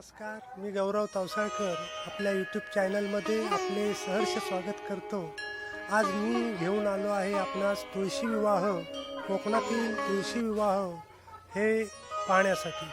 नमस्कार मी गौरव तावसाळकर. आपल्या यूट्यूब चॅनलमध्ये आपले सहर्ष स्वागत करतो. आज मी घेऊन आलो आहे आपणास तुळशी विवाह कोकणातील तुळशी विवाह हे पाहण्यासाठी.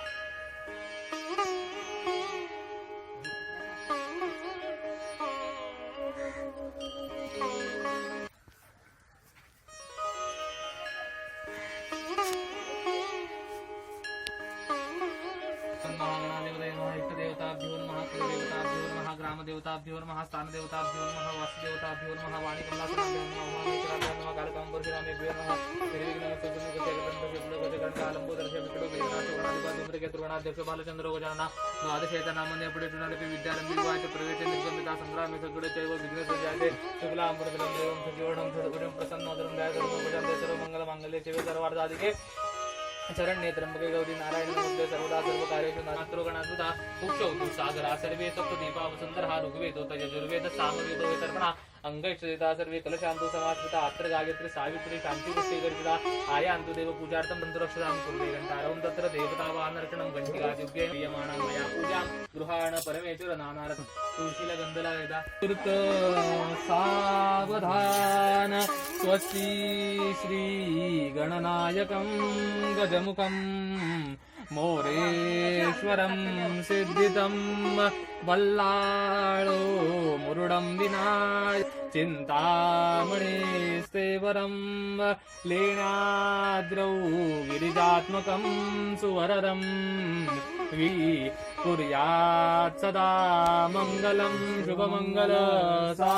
महागणादेवताभ्यो नमः कुलदेवताभ्यो नमः ग्रामदेवताभ्यो नमः स्थानदेवताभ्यो नमः वासुदेवताभ्यो नमः वाणीकमलासनाभ्यो नमः उमामेश्वराभ्यो नमः कालकांबरशिरामेभ्यो नमः गजानना द्वादशेतनामन्य पुढे टुनालपि विद्यारंभी वाच प्रवेश निर्गमिता संग्रामे सगळे चैव विघ्नेश्वराचे शुक्ला अमृतलं देवं सजीवनं षडगुणं प्रसन्नोदरं दयाकरं भजन्ते सर्वमङ्गलमाङ्गल्ये शिवे सर्वार्थाधिके शरण्ये त्र्यंबके गौरी नारायण नमस्ते सर्वदा सर्व कार्येषु नात्रो गणाधुता सागरा सर्वे सप्तदीपा वसुंधरा ऋग्वेदो तयजुर्वेद सामवेदो वितर्पणा अंगैश्वरिता सर्वे कलशांतो समास्कृता अत्र गायत्री सावित्री शांती गर्जिता आयान्तु देव पूजार्थं बन्धुरक्षतां कुर्वे घण्टारवं तत्र देवतावानर्षणं घण्टिकादिव्ये क्रियमाणं मया पूजां गृहाण परमेश्वर नानारथ तुळशीला गंधला वेदा कृत सावधान स्वस्ति श्री गणनायकं गजमुखं मोरेश्वरं सिद्धितं बल्लाळो मुरुडं विनाय चिन्तामणिस्तेवरं लेणाद्रौ गिरिजात्मकं सुवररं वि कुर्यात् सदा मङ्गलं शुभमङ्गल सा